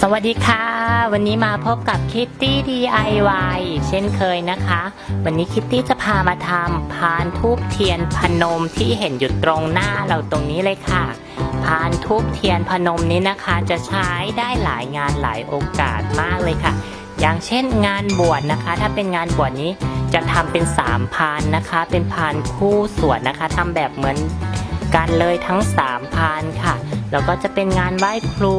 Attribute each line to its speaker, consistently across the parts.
Speaker 1: สวัสดีค่ะ วันนี้มาพบกับคิตตี้ DIY เช่นเคยนะคะ วันนี้คิตตี้จะพามาทำพานทูบเทียนพนมที่เห็นอยู่ตรงหน้าเราตรงนี้เลยค่ะ พานทูบเทียนพนมนี้นะคะ จะใช้ได้หลายงานหลายโอกาสมากเลยค่ะ อย่างเช่นงานบวชนะคะ ถ้าเป็นงานบวชนี้จะทำเป็นสามพานนะคะ เป็นพานคู่สวดนะคะทำแบบเหมือนกันเลยทั้งสามพานค่ะ แล้วก็จะเป็นงานไหว้ครู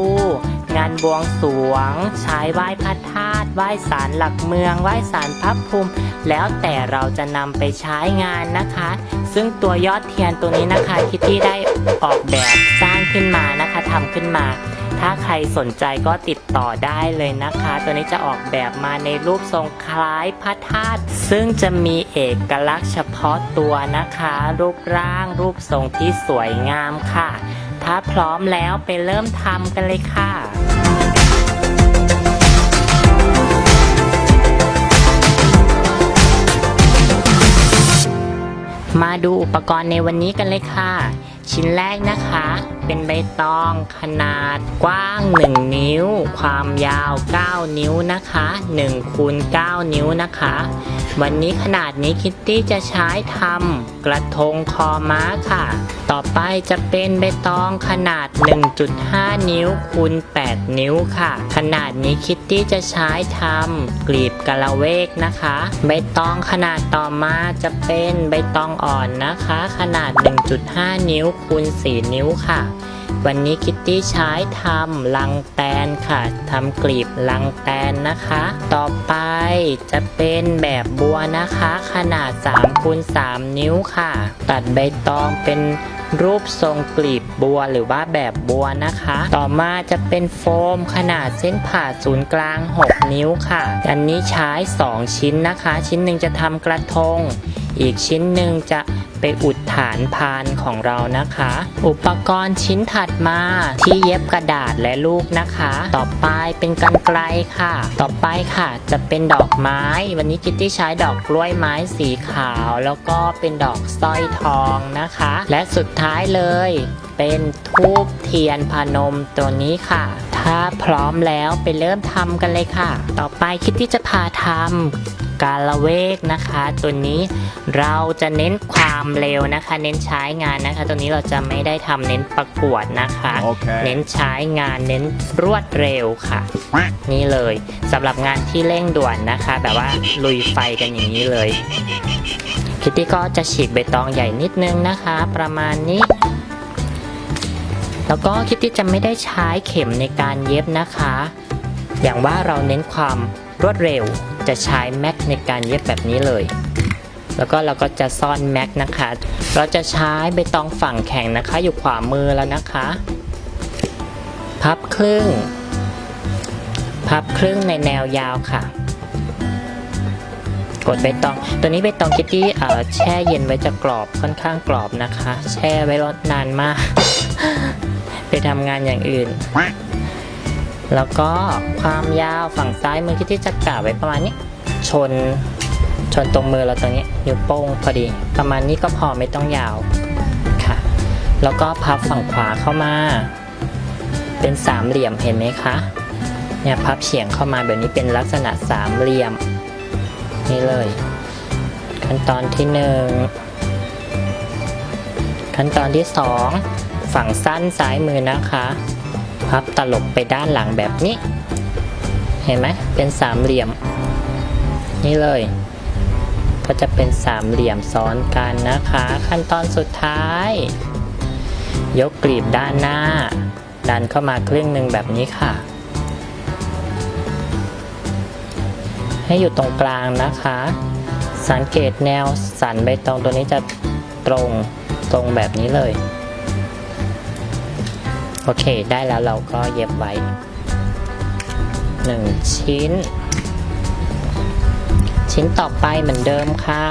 Speaker 1: งานบวงสรวงใช้ไหว้พระธาตุไหว้ศาลหลักเมืองไหว้ศาลพระภูมิแล้วแต่เราจะนำไปใช้งานนะคะ ซึ่งตัวยอดเทียนตัวนี้นะคะคิตตี้ได้ออกแบบสร้างขึ้นมานะคะทำขึ้นมา ถ้าใครสนใจก็ติดต่อได้เลยนะคะ ตัวนี้จะออกแบบมาในรูปทรงคล้ายพระธาตุซึ่งจะมีเอกลักษณ์เฉพาะตัวนะคะ รูปร่างรูปทรงที่สวยงามค่ะ ถ้าพร้อมแล้วไปเริ่มทำกันเลยค่ะมาดูอุปกรณ์ในวันนี้กันเลยค่ะ ชิ้นแรกนะคะ เป็นใบตองขนาดกว้าง 1 นิ้ว ความยาว 9 นิ้วนะคะ1คูณ9นิ้วนะคะ วันนี้ขนาดนี้คิตตี้จะใช้ทำกระทงคอม้าค่ะ ต่อไปจะเป็นใบตองขนาด 1.5 นิ้วคูณ8 นิ้วค่ะ ขนาดนี้คิตตี้จะใช้ทำกลีบกะละเวกนะคะ ใบตองขนาดต่อมาจะเป็นใบตองอ่อนนะคะ ขนาด 1.5 นิ้วคูณ4 นิ้วค่ะ วันนี้คิตตี้ใช้ทำลังแตนค่ะทำกลีบลังแตนนะคะ ต่อไปจะเป็นแบบบัวนะคะ ขนาด3คูณ3นิ้วค่ะ ตัดใบตองเป็นรูปทรงกลีบบัวหรือว่าแบบบัวนะคะ ต่อมาจะเป็นโฟมขนาดเส้นผ่าศูนย์กลาง 6 นิ้วค่ะ อันนี้ใช้ 2 ชิ้นนะคะ ชิ้นหนึ่งจะทำกระทง อีกชิ้นหนึ่งจะ ไปอุดฐานพานของเรานะคะ อุปกรณ์ชิ้นถัดมาที่เย็บกระดาษและลูกนะคะ ต่อไปเป็นกันไกลค่ะ ต่อไปค่ะจะเป็นดอกไม้ วันนี้กิตตี้ใช้ดอกกล้วยไม้สีขาว แล้วก็เป็นดอกสร้อยทองนะคะ และสุดท้ายเลยเป็นทูบเทียนพนมตัวนี้ค่ะ ถ้าพร้อมแล้วไปเริ่มทำกันเลยค่ะ ต่อไปคิตตี้จะพาทำ กาละเวกนะคะ ตัวนี้เราจะเน้นความเร็วนะคะ เน้นใช้งานนะคะ ตัวนี้เราจะไม่ได้ทำเน้นประกวดนะคะ
Speaker 2: โอเค
Speaker 1: เน้นใช้งานเน้นรวดเร็วค่ะ นี่เลยสำหรับงานที่เร่งด่วนนะคะ แบบว่าลุยไฟกันอย่างนี้เลย คิตตี้ก็จะฉีกใบตองใหญ่นิดนึงนะคะ ประมาณนี้แล้วก็คิตตี้จะไม่ได้ใช้เข็มในการเย็บนะคะ อย่างว่าเราเน้นความ รวดเร็วจะใช้แม็กในการเย็บแบบนี้เลย แล้วก็เราก็จะซ่อนแม็กนะคะ เราจะใช้ใบตองฝั่งแข็งนะคะ อยู่ขวามือแล้วนะคะ พับครึ่ง พับครึ่งในแนวยาวค่ะ กดใบตอง ตัวนี้ใบตองคิตตี้อ่อแช่เย็นไว้จะกรอบค่อนข้างกรอบนะคะ แช่ไว้รอนานมาก ไปทำงานอย่างอื่น แล้วก็ความยาวฝั่งซ้ายมือคิตตี้จะกะไว้ประมาณนี้ ชนชนตรงมือเราตรงนี้นิ้วโป้งพอดี ประมาณนี้ก็พอไม่ต้องยาวค่ะ แล้วก็พับฝั่งขวาเข้ามา เป็นสามเหลี่ยมเห็นไหมคะเนี่ยพับเฉียงเข้ามาแบบนี้เป็นลักษณะสามเหลี่ยม นี่เลย ขั้นตอนที่หนึ่งขั้นตอนที่สองฝั่งสั้นซ้ายมือนะคะ พับตลบไปด้านหลังแบบนี้ เห็นไหมเป็นสามเหลี่ยม นี่เลย ก็จะเป็นสามเหลี่ยมซ้อนกันนะคะ ขั้นตอนสุดท้าย ยกกลีบด้านหน้า ดันเข้ามาครึ่งหนึ่งแบบนี้ค่ะ ให้อยู่ตรงกลางนะคะ สังเกตแนวสันใบตองตัวนี้จะตรงตรงแบบนี้เลย โอเค ได้แล้วเราก็เย็บไว้ 1 ชิ้น ชิ้นต่อไปเหมือนเดิมค่ะ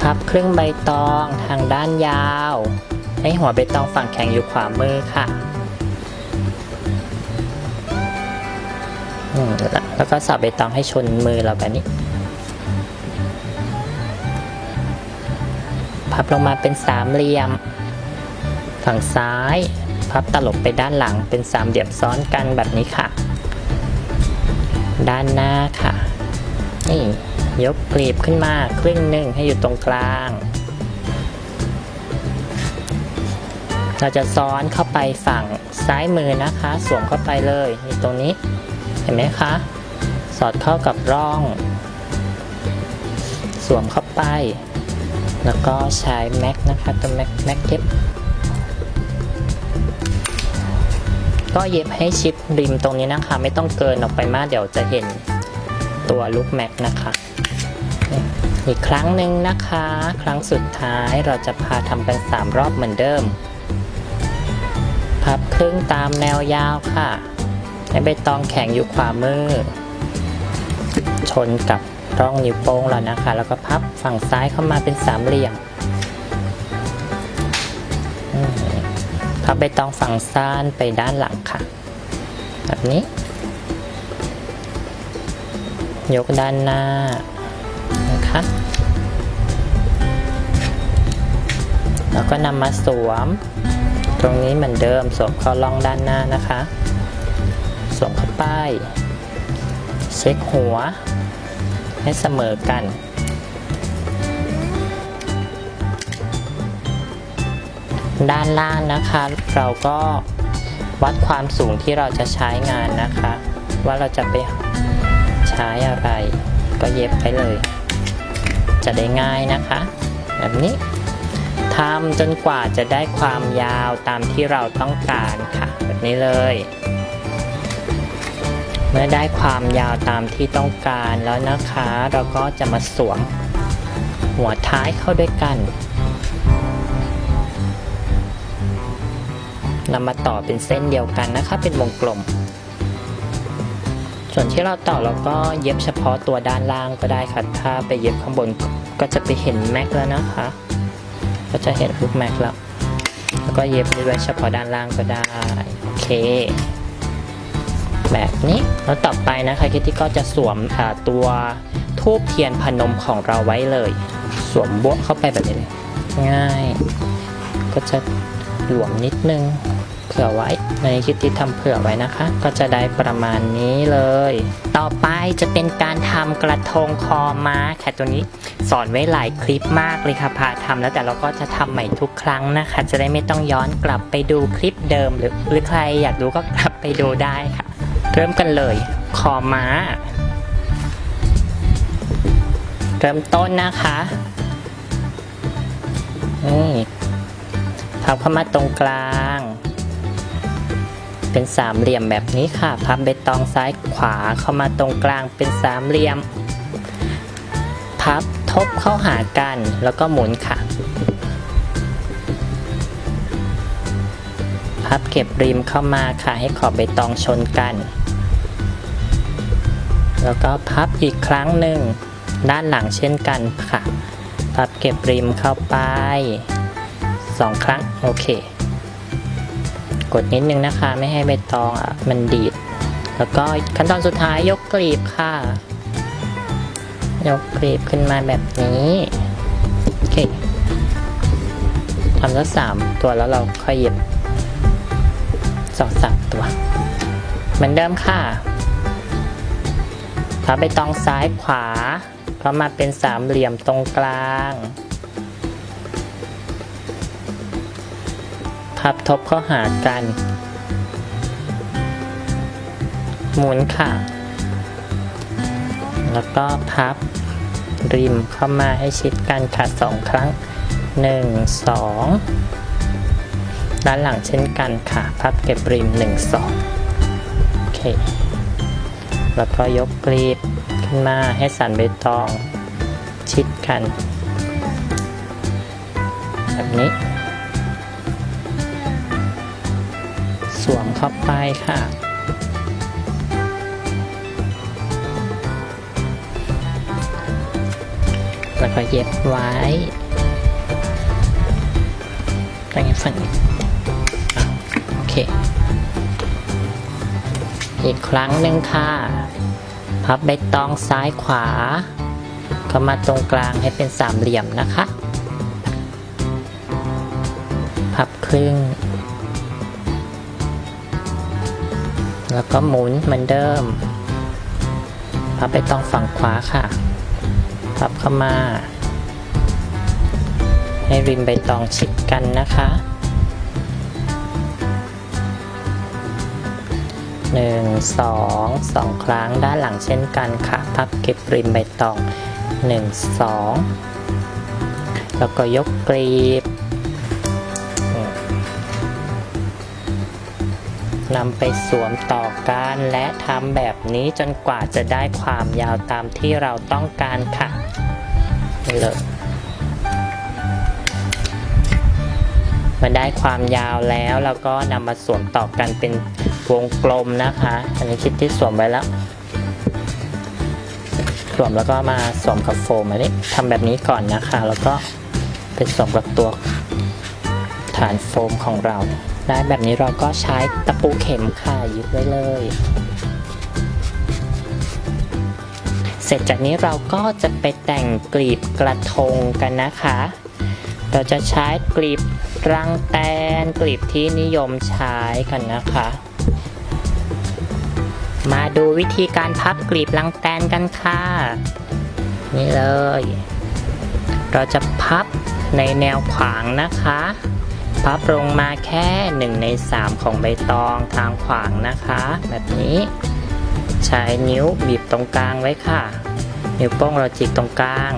Speaker 1: พับครึ่งใบตองทางด้านยาวให้หัวใบตองฝั่งแข็งอยู่ขวามือค่ะ แล้วก็สับใบตองให้ชนมือเราแบบนี้ พับลงมาเป็นสามเหลี่ยม ฝั่งซ้าย พับตลบไปด้านหลังเป็นสามเหลี่ยมซ้อนกันแบบนี้ค่ะ ด้านหน้าค่ะ นี่ยกกลีบขึ้นมาครึ่งหนึ่งให้อยู่ตรงกลาง เราจะซ้อนเข้าไปฝั่งซ้ายมือนะคะ สวมเข้าไปเลยนี่ตรงนี้ เห็นไหมคะ สอดเข้ากับร่อง สวมเข้าไป แล้วก็ใช้แม็กนะคะตัวแม็กแม็กเย็บ ก็เย็บให้ชิดริมตรงนี้นะคะ ไม่ต้องเกินออกไปมากเดี๋ยวจะเห็นตัวลูกแม็กนะคะ อีกครั้งหนึ่งนะคะ ครั้งสุดท้ายเราจะพาทำกัน3รอบเหมือนเดิม พับครึ่งตามแนวยาวค่ะให้ใบตองแข็งอยู่ขวามือ ชนกับร่องนิ้วโป้งแล้วนะคะ แล้วก็พับฝั่งซ้ายเข้ามาเป็นสามเหลี่ยม พับใบตองฝั่งซ้ายไปด้านหลังค่ะ แบบนี้ ยกด้านหน้านะคะแล้วก็นำมาสวม ตรงนี้เหมือนเดิมสวมเข้าร่องด้านหน้านะคะ สวมเข้าไป เช็คหัว ให้เสมอกัน ด้านล่างนะคะ เราก็วัดความสูงที่เราจะใช้งานนะคะ ว่าเราจะไปใช้อะไร ก็เย็บไปเลย จะได้ง่ายนะคะ แบบนี้ทำจนกว่าจะได้ความยาวตามที่เราต้องการค่ะ แบบนี้เลย เมื่อได้ความยาวตามที่ต้องการแล้วนะคะ เราก็จะมาสวมหัวท้ายเข้าด้วยกัน นำมาต่อเป็นเส้นเดียวกันนะคะเป็นวงกลม ส่วนที่เราต่อเราก็เย็บเฉพาะตัวด้านล่างก็ได้ค่ะถ้าไปเย็บข้างบนก็จะไปเห็นแม็กแล้วนะคะ ก็จะเห็นลูกแม็กแล้ว แล้วก็เย็บไว้เฉพาะด้านล่างก็ได้โอเคแบบนี้แล้วต่อไปนะคะคิตตี้ก็จะสวมตัวทูบเทียนพนมของเราไว้เลย สวมบวกเข้าไปแบบนี้เลย ง่าย ก็จะหลวมนิดนึง เผื่อไว้ ในคิตตี้ทำเผื่อไว้นะคะ ก็จะได้ประมาณนี้เลย ต่อไปจะเป็นการทำกระทงคอม้าค่ะตัวนี้สอนไว้หลายคลิปมากเลยค่ะพาทำแล้วแต่เราก็จะทำใหม่ทุกครั้งนะคะ จะได้ไม่ต้องย้อนกลับไปดูคลิปเดิมหรือหรือใครอยากดูก็กลับไปดูได้ค่ะ เริ่มกันเลย คอม้า เริ่มต้นนะคะนี่พับเข้ามาตรงกลาง เป็นสามเหลี่ยมแบบนี้ค่ะ พับใบตองซ้ายขวาเข้ามาตรงกลางเป็นสามเหลี่ยม พับทบเข้าหากันแล้วก็หมุนค่ะ พับเก็บริมเข้ามาค่ะให้ขอบใบตองชนกัน แล้วก็พับอีกครั้งหนึ่งด้านหลังเช่นกันค่ะ พับเก็บริมเข้าไปสองครั้ง โอเค กดนิดนึงนะคะ ไม่ให้ใบตองอะมันดีด แล้วก็ขั้นตอนสุดท้ายยกกลีบค่ะ ยกกลีบขึ้นมาแบบนี้โอเคทำแล้วสามตัวแล้วเราค่อยเย็บสองสามตัว เหมือนเดิมค่ะพับใบตองซ้ายขวาก็มาเป็นสามเหลี่ยมตรงกลาง พับทบเข้าหากัน หมุนค่ะ แล้วก็พับริมเข้ามาให้ชิดกันค่ะสองครั้งหนึ่งสองด้านหลังเช่นกันค่ะ พับเก็บริมหนึ่งสองโอเค แล้วก็ยกกลีบขึ้นมาให้สันใบตอง ชิดกัน แบบนี้ วมเข้าไปค่ะ แล้วก็เย็บไว้ตั้งให้ฝั่งนี้โอเค อีกครั้งหนึ่งค่ะ พับใบตองซ้ายขวาเข้ามาตรงกลางให้เป็นสามเหลี่ยมนะคะ พับครึ่ง แล้วก็หมุนเหมือนเดิม พับไปตรงฝั่งขวาค่ะ พับเข้ามา ให้ริมใบตองชิดกันนะคะหนึ่งสองสองครั้งด้านหลังเช่นกันค่ะ พับเก็บริมใบตองหนึ่งสองแล้วก็ยกกลีบ นำไปสวมต่อกันและทำแบบนี้จนกว่าจะได้ความยาวตามที่เราต้องการค่ะเลยมาได้ความยาวแล้วแล้วก็นำมาสวมต่อกันเป็นวงกลมนะคะ อันนี้คิดที่สวมไว้แล้ว สวมแล้วก็มาสวมกับโฟมอันนี้ทำแบบนี้ก่อนนะคะ แล้วก็เป็นสวมกับตัวฐานโฟมของเรา ได้แบบนี้เราก็ใช้ตะปูเข็มค่ะยึดไว้เลย เสร็จจากนี้เราก็จะไปแต่งกลีบกระทงกันนะคะ เราจะใช้กลีบรังแตนกลีบที่นิยมใช้กันนะคะ มาดูวิธีการพับกลีบรังแตนกันค่ะ นี่เลย เราจะพับในแนวขวางนะคะ พับลงมาแค่ 1 ใน 3 ของใบตองทางขวางนะคะ แบบนี้ ใช้นิ้วบีบตรงกลางไว้ค่ะ นิ้วโป้งเราจิกตรงกลาง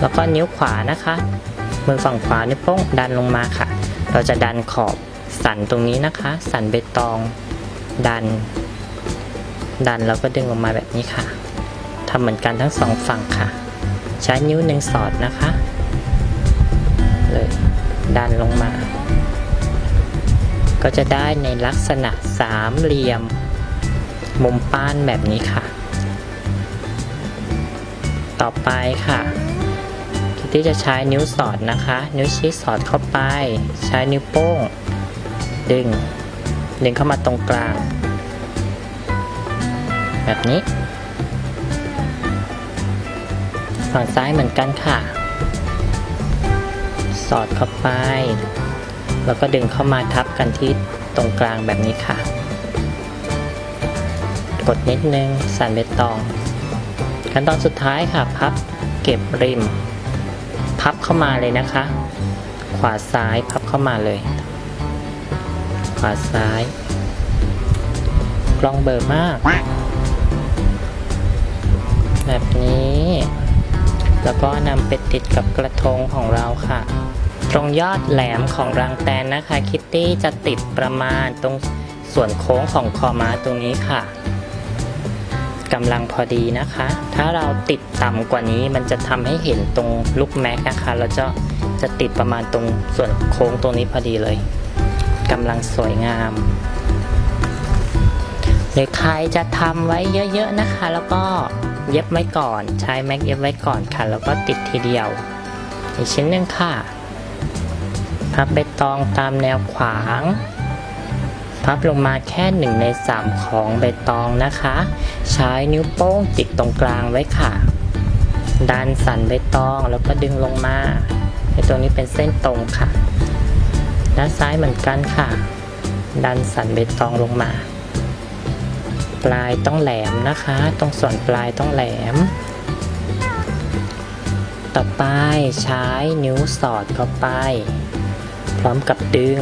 Speaker 1: แล้วก็นิ้วขวานะคะ มือฝั่งขวานิ้วโป้งดันลงมาค่ะ เราจะดันขอบสันตรงนี้นะคะ สันใบตอง ดัน ดันแล้วก็ดึงออกมาแบบนี้ค่ะทำเหมือนกันทั้งสองฝั่งค่ะ ใช้นิ้วหนึ่งสอดนะคะ เลยดันลงมา ก็จะได้ในลักษณะสามเหลี่ยม มุมป้านแบบนี้ค่ะ ต่อไปค่ะคิดที่จะใช้นิ้วสอดนะคะ นิ้วชี้สอดเข้าไป ใช้นิ้วโป้ง ดึง ดึงเข้ามาตรงกลาง แบบนี้ ฝั่งซ้ายเหมือนกันค่ะ สอดเข้าไป แล้วก็ดึงเข้ามาทับกันที่ตรงกลางแบบนี้ค่ะ กดนิดนึงสั่นเบตอง ขั้นตอนสุดท้ายค่ะ พับเก็บริม พับเข้ามาเลยนะคะ ขวาซ้ายพับเข้ามาเลย ขวาซ้าย กล้องเบอร์มาก แบบนี้ แล้วก็นำไปติดกับกระทงของเราค่ะ ตรงยอดแหลมของรังแตนนะคะ คิตตี้จะติดประมาณตรงส่วนโค้งของคอม้าตรงนี้ค่ะกำลังพอดีนะคะ ถ้าเราติดต่ำกว่านี้มันจะทำให้เห็นตรงลูกแม็กนะคะแล้วจะจะติดประมาณตรงส่วนโค้งตรงนี้พอดีเลยกำลังสวยงามหรือใครจะทำไว้เยอะๆนะคะ แล้วก็เย็บไว้ก่อนใช้แม็กเย็บไว้ก่อนค่ะ แล้วก็ติดทีเดียว อีกชิ้นหนึ่งค่ะ พับใบตองตามแนวขวาง พับลงมาแค่หนึ่งในสามของใบตองนะคะ ใช้นิ้วโป้งจิกตรงกลางไว้ค่ะ ดันสันใบตองแล้วก็ดึงลงมาให้ตรงนี้เป็นเส้นตรงค่ะ ด้านซ้ายเหมือนกันค่ะ ดันสันใบตองลงมา ปลายต้องแหลมนะคะ ตรงส่วนปลายต้องแหลม ต่อไปใช้นิ้วสอดเข้าไป พร้อมกับดึง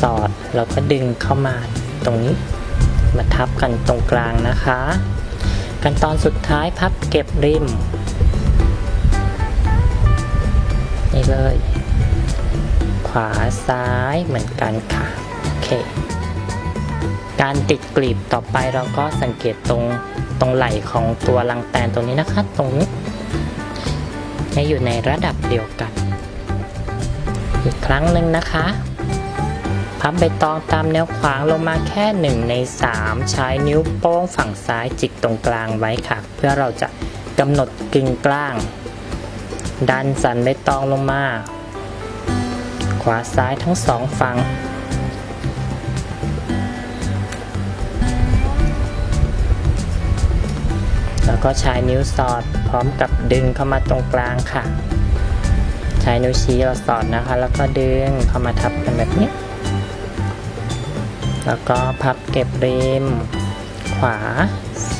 Speaker 1: สอดแล้วก็ดึงเข้ามาตรงนี้มาทับกันตรงกลางนะคะ กันตอนสุดท้ายพับเก็บริม นี่เลย ขวาซ้ายเหมือนกันค่ะ โอเค การติดกลีบต่อไปเราก็สังเกตตรงตรงไหล่ของตัวลังแตนตรงนี้นะคะ ตรงนี้ให้อยู่ในระดับเดียวกัน อีกครั้งหนึ่งนะคะ พับใบตองตามแนวขวางลงมาแค่ 1 ใน 3 ใช้นิ้วโป้งฝั่งซ้ายจิกตรงกลางไว้ค่ะ เพื่อเราจะกำหนดกึ่งกลาง ดันสันใบตองลงมา ขวาซ้ายทั้งสองฝั่งแล้วก็ใช้นิ้วสอดพร้อมกับดึงเข้ามาตรงกลางค่ะ ใช้นิ้วชี้เราสอดนะคะ แล้วก็ดึงเข้ามาทับกันแบบนี้ แล้วก็พับเก็บริม ขวา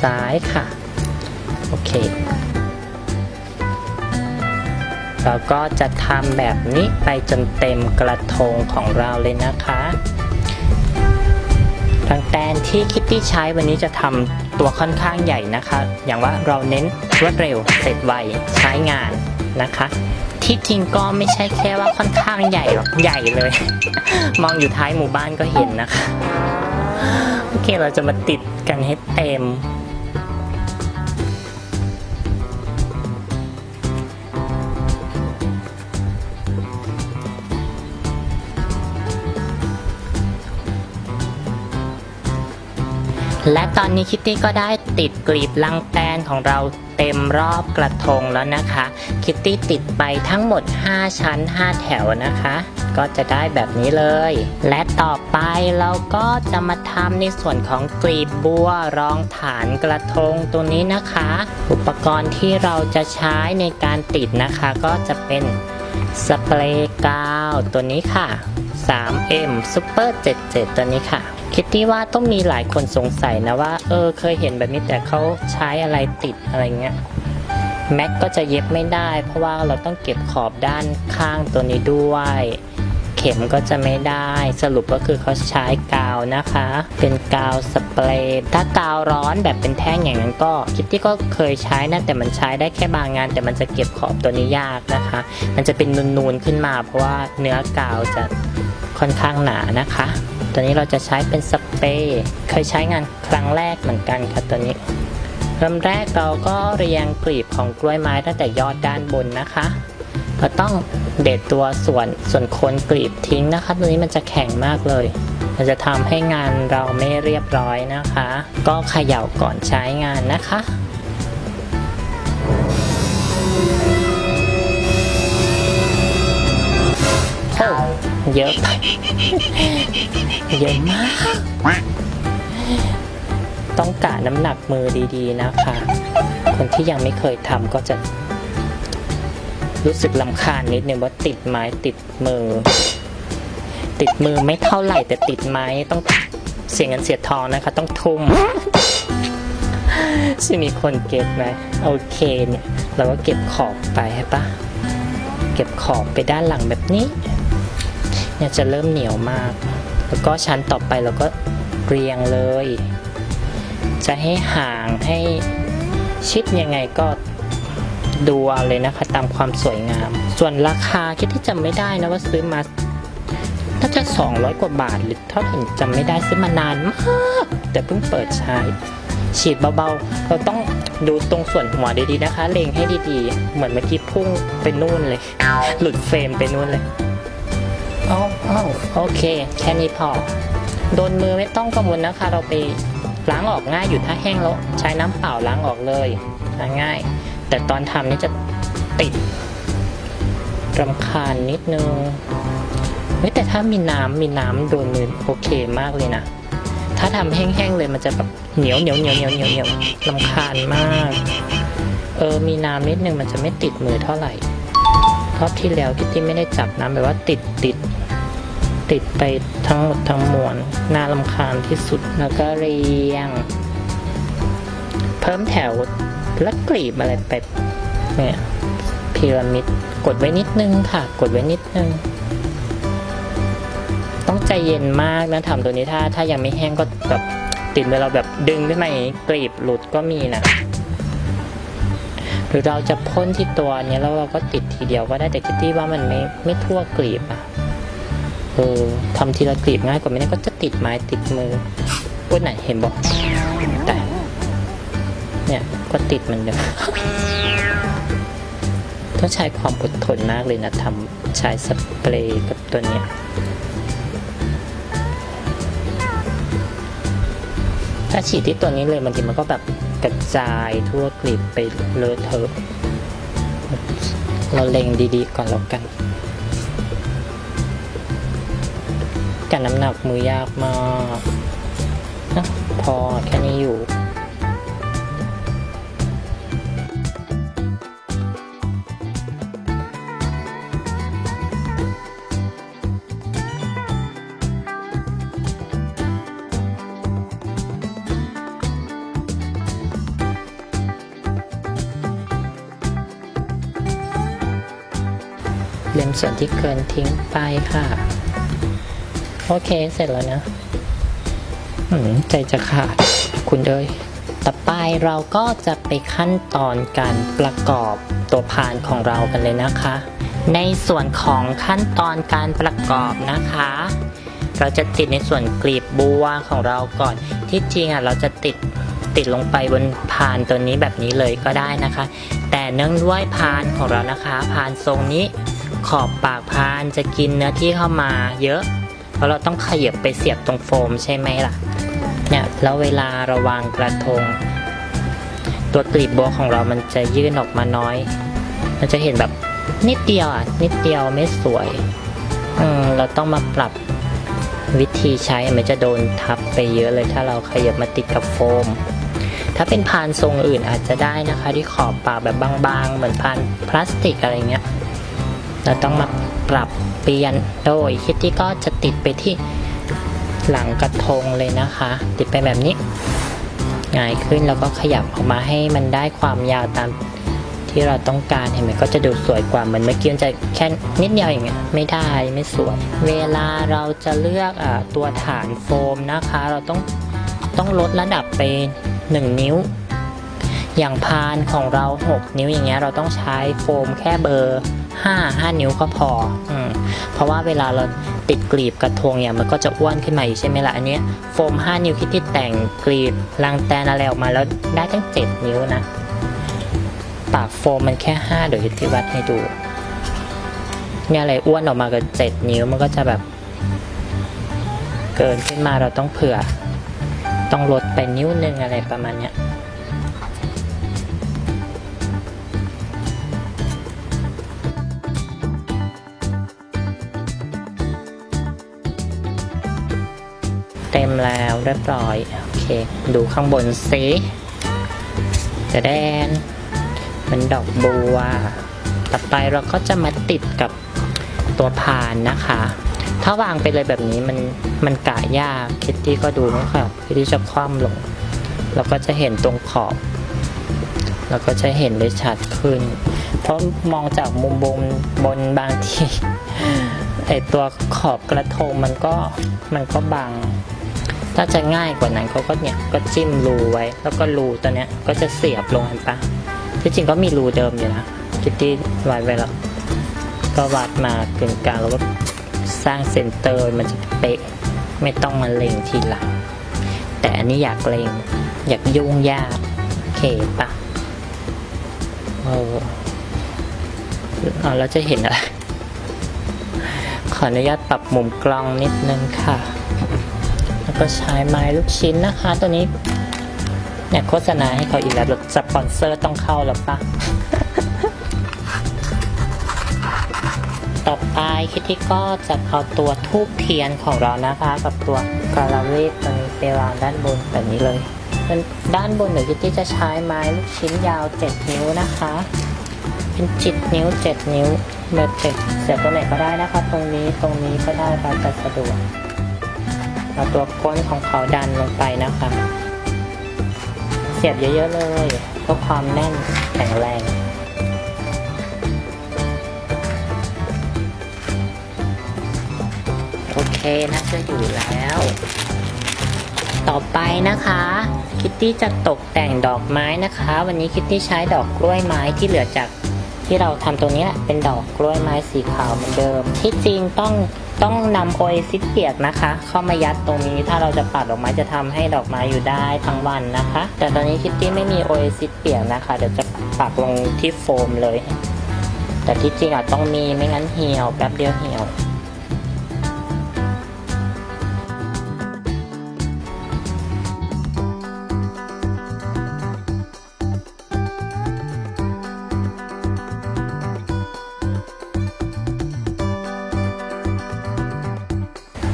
Speaker 1: ซ้ายค่ะ โอเค เราก็จะทำแบบนี้ไปจนเต็มกระทงของเราเลยนะคะรังแตนที่คิตตี้ใช้วันนี้จะทำตัวค่อนข้างใหญ่นะคะ อย่างว่าเราเน้นรวดเร็วเสร็จไวใช้งานนะคะ ที่จริงก็ไม่ใช่แค่ว่าค่อนข้างใหญ่หรอกใหญ่เลย มองอยู่ท้ายหมู่บ้านก็เห็นนะคะ โอเคเราจะมาติดกันให้เต็ม และตอนนี้คิตตี้ก็ได้ติดกลีบลังแตนของเราเต็มรอบกระทงแล้วนะคะ คิตตี้ติดไปทั้งหมด 5 ชั้น 5 แถวนะคะ ก็จะได้แบบนี้เลย และต่อไปเราก็จะมาทำในส่วนของกลีบบัวรองฐานกระทงตัวนี้นะคะ อุปกรณ์ที่เราจะใช้ในการติดนะคะก็จะเป็นสเปรย์กาวตัวนี้ค่ะ 3M Super 77 ตัวนี้ค่ะ คิดที่ว่าต้องมีหลายคนสงสัยนะว่า เออเคยเห็นแบบนี้แต่เขาใช้อะไรติดอะไรเงี้ยแม็กก็จะเย็บไม่ได้ เพราะว่าเราต้องเก็บขอบด้านข้างตัวนี้ด้วย เข็มก็จะไม่ได้สรุปก็คือเขาใช้กาวนะคะ เป็นกาวสเปรย์ถ้ากาวร้อนแบบเป็นแท่งอย่างนั้นก็คิดที่ก็เคยใช้นะแต่มันใช้ได้แค่บางงาน แต่มันจะเก็บขอบตัวนี้ยากนะคะ มันจะเป็นนูนๆขึ้นมา เพราะว่าเนื้อกาวจะ ค่อนข้างหนานะคะ ตัวนี้เราจะใช้เป็นสเปรย์ เคยใช้งานครั้งแรกเหมือนกันค่ะตัวนี้เริ่มแรกเราก็เรียงกลีบของกล้วยไม้ตั้งแต่ยอดด้านบนนะคะเราต้องเด็ดตัวส่วนส่วนโคนกลีบทิ้งนะคะ ตัวนี้มันจะแข็งมากเลยมันจะทำให้งานเราไม่เรียบร้อยนะคะ ก็เขย่าก่อนใช้งานนะคะโอ้ เยอะไปเยอะมาก ต้องกะน้ำหนักมือดีๆนะคะ คนที่ยังไม่เคยทำก็จะ รู้สึกลำคาญนิดนึงว่าติดไม้ติดมือ ติดมือไม่เท่าไหร่แต่ติดไม้ต้องเสียเงินเสียทองนะคะ ต้องทุ่มซึ่งมีคนเก็บไหมโอเคเนี่ย เราก็เก็บขอบไปใช่ปะเก็บขอบไปด้านหลังแบบนี้ เนี่ยจะเริ่มเหนียวมาก แล้วก็ชั้นต่อไปเราก็เรียงเลย จะให้ห่างให้ชิดยังไงก็ดูเอาเลยนะคะตามความสวยงาม ส่วนราคาคิดที่จำไม่ได้นะว่าซื้อมาน่าจะ 200 กว่าบาทหรือเท่าที่จำไม่ได้ซื้อมานานมาก แต่เพิ่งเปิดใช้ ฉีดเบาๆ เราต้องดูตรงส่วนหัวดีๆนะคะ เล็งให้ดีๆ เหมือนเมื่อกี้พุ่งไปนู่นเลย หลุดเฟรมไปนู่นเลย อ้าวอ้าโอเค แค่นี้พอ โดนมือไม่ต้องกังวลนะคะเราไปล้างออกง่ายอยู่ถ้าแห้งแล้วใช้น้ำเปล่าล้างออกเลยล้างง่าย แต่ตอนทำนี่จะติดรำคาญนิดนึงเฮ้แต่ถ้ามีน้ำมีน้ำโดนมือโอเคมากเลยนะ ถ้าทำแห้งๆเลยมันจะแบบเหนียวเหนียวเหนียวเหนียวเหนียวเหนียวรำคาญมาก เออมีน้ำนิดนึงมันจะไม่ติดมือเท่าไหร่รอบที่แล้วคิตตี้ไม่ได้จับน้ำแบบว่าติดติด ติดไปทั้งหมดทั้งมวลน่าลำคาญที่สุดแล้วก็เรียง เพิ่มแถวและกลีบอะไรไปเนี่ยพีระมิดกดไว้นิดนึงค่ะ กดไว้นิดนึง ต้องใจเย็นมากนะทำตัวนี้ถ้า ถ้ายังไม่แห้งก็แบบติดเวลาแบบดึงขึ้นมาอย่างนี้กลีบหลุดก็มีนะหรือเราจะพ่นที่ตัวนี้แล้วเราก็ติดทีเดียวก็ได้แต่คิตตี้ว่ามันไม่ไม่ทั่วกลีบอะ เออทำทีละกลีบง่ายกว่าไม่งั้นก็จะติดไม้ติดมือปุ้นไหนเห็นบอกแต่เนี่ยก็ติดเหมันเดิมต้องใช้ความอดทนมากเลยนะทำใช้สเปรย์กับตัวเนี้ยถ้าฉีดที่ตัวนี้เลยบางทีมันก็แบบกระจายทั่วกลีบไปเลอะเทอะเราเล็งดีๆก่อนแล้วกัน กับน้ำหนักมือยากมากนะพอแค่นี้อยู่เล่มส่วนที่เกินทิ้งไปค่ะ โอเคเสร็จแล้วนะอืมใจจะขาดคุณเอ้ยต่อไปเราก็จะไปขั้นตอนการประกอบตัวพานของเรากันเลยนะคะ ในส่วนของขั้นตอนการประกอบนะคะ เราจะติดในส่วนกลีบบัวของเราก่อนที่จริงอะเราจะติดติดลงไปบนพานตัวนี้แบบนี้เลยก็ได้นะคะ แต่เนื่องด้วยพานของเรานะคะ พานทรงนี้ขอบปากพานจะกินเนื้อที่เข้ามาเยอะเพ ราะเราต้องขยับไปเสียบตรงโฟมใช่ไหมล่ะ เนี่ยแล้วเวลาเราวางกระทง ตัวกลีบบัวของเรามันจะยื่นออกมาน้อยมันจะเห็นแบบนิดเดียวอะนิดเดียวไม่สวยอืมเราต้องมาปรับวิธีใช้มันจะโดนทับไปเยอะเลยถ้าเราขยับมาติดกับโฟม ถ้าเป็นพานทรงอื่นอาจจะได้นะคะ ที่ขอบปากแบบบางๆ เหมือนพานพลาสติกอะไรเงี้ย เราต้องมาปรับเปลี่ยนโดยคิดที่ก็จะติดไปที่หลังกระทงเลยนะคะ ติดไปแบบนี้ง่ายขึ้นแล้วก็ขยับออกมาให้มันได้ความยาวตามที่เราต้องการเห็นไหมก็จะดูสวยกว่าเหมือนเมื่อกี้มันจะแค่นิดเดียวอย่างเงี้ยไม่ได้ไม่สวย เวลาเราจะเลือกอตัวฐานโฟมนะคะ เราต้องต้องลดระดับไป 1 นิ้ว อย่างพานของเรา 6 นิ้วอย่างเงี้ยเราต้องใช้โฟมแค่เบอร์ 5 5 นิ้วก็พออืมเพราะว่าเวลาเราติดกลีบกระทงเนี่ยมันก็จะอ้วนขึ้นมาอีกใช่ไหมล่ะอันเนี้ยโฟม 5 นิ้วคิดที่แต่งกลีบรังแตนอะไรออกมาแล้วได้ตั้ง 7 นิ้วนะ ปากโฟมมันแค่ 5 เดี๋ยวที่วัดให้ดูเนี่ยอะไรอ้วนออกมากับ7นิ้วมันก็จะแบบ เกินขึ้นมาเราต้องเผื่อ ต้องลดไปนิ้วหนึ่งอะไรประมาณเนี้ย แล้วเรียบร้อย โอเค ดูข้างบนซิจะแดนเหมันดอกบัว ต่อไปเราก็จะมาติดกับตัวพานนะคะ ถ้าวางไปเลยแบบนี้มันมันกะยากคิตตี้ก็ดูนะครับคิตตี้จะคว่ำลง เราก็จะเห็นตรงขอบเราก็จะเห็นได้ชัดขึ้น เพราะมองจากมุมบนบนบางทีไอตัวขอบกระทงมันก็มันก็บาง ถ้าจะง่ายกว่านั้นเขาก็เนี่ยก็จิ้มรูไว้ แล้วก็รูตัวเนี้ยก็จะเสียบลงเห็นปะที่จริงก็มีรูเดิมอยู่นะคิตตี้วัดไว้แล้วก็วัดมากึ่งกลางแล้วก็สร้างเซนเตอร์มันจะเป๊ะไม่ต้องมาเล็งทีหลังแต่อันนี้อยากเล็งอยากยุ่งยากโอเคปะเออเอาแล้วจะเห็นอะไรขออนุญาตปรับมุมกล้องนิดนึงค่ะ แล้วก็ใช้ไม้ลูกชิ้นนะคะ ตัวนี้เนี่ยโฆษณาให้เขาอีกแล้วสปอนเซอร์ต้องเข้าแล้วปะต่อไปคิดที่ก็จะเอาตัวทูบเทียนของเรานะคะ กับตัวกาลาเวทตัวนี้ไปวางด้านบนแบบนี้เลยเป็นด้านบนเดี๋ยวคิดที่จะใช้ไม้ลูกชิ้นยาว 7 นิ้วนะคะ เป็นจิตนิ้ว 7 นิ้วเบอร์เจ็ดเสียบตัวไหนก็ได้นะคะ ตรงนี้ตรงนี้ก็ได้ค่ะแต่สะดวก เอาตัวก้นของเขาดันลงไปนะคะ เสียบเยอะๆเลยเพื่อความแน่นแข็งแรงโอเคน่าจะอยู่แล้ว ต่อไปนะคะ คิตตี้จะตกแต่งดอกไม้นะคะ วันนี้คิตตี้ใช้ดอกกล้วยไม้ที่เหลือจากที่เราทำตรงนี้แหละเป็นดอกกล้วยไม้สีขาวเหมือนเดิม ที่จริงต้อง ต้องนำโอเอซิสเปียกนะคะ เข้ามายัดตรงนี้ ถ้าเราจะปัดดอกไม้จะทำให้ดอกไม้อยู่ได้ทั้งวันนะคะ แต่ตอนนี้คิตตี้ไม่มีโอเอซิสเปียกนะคะ เดี๋ยวจะปักลงที่โฟมเลย แต่ที่จริงอะต้องมีไม่งั้นเหี่ยวแป๊บเดียวเหี่ยว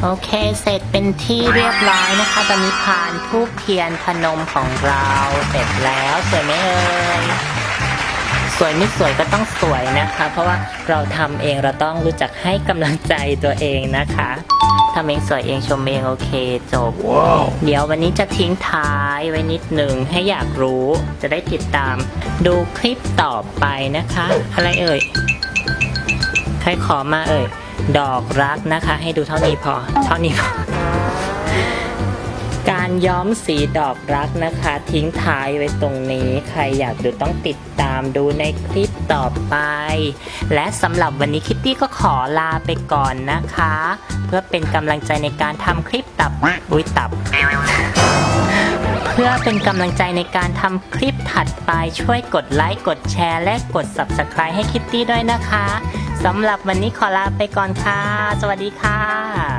Speaker 1: โอเคเสร็จเป็นที่เรียบร้อยนะคะ ตอนนี้พานทูบเทียนพนมของเราเสร็จแล้วสวยไหมเอ่ยสวยไม่สวยก็ต้องสวยนะคะ เพราะว่าเราทำเองเราต้องรู้จักให้กำลังใจตัวเองนะคะทำเองสวยเองชมเองโอเคจบเดี๋ยววันนี้จะทิ้งท้ายไว้นิดหนึ่งให้อยากรู้จะได้ติดตาม ดูคลิปต่อไปนะคะ อะไรเอ่ยขรขอมาเอ่ย ดอกรักนะคะ ให้ดูเท่านี้พอ เท่านี้พอ การย้อมสีดอกรักนะคะ ทิ้งท้ายไว้ตรงนี้ ใครอยากดูต้องติดตามดูในคลิปต่อไป และสำหรับวันนี้คิตตี้ก็ขอลาไปก่อนนะคะ เพื่อเป็นกำลังใจในการทำคลิปตับอุ้ยตับเพื่อเป็นกำลังใจในการทำคลิปถัดไปช่วยกดไลค์ กดแชร์ และกด Subscribe ให้คิตตี้ด้วยนะคะ สำหรับวันนี้ขอลาไปก่อนค่ะ สวัสดีค่ะ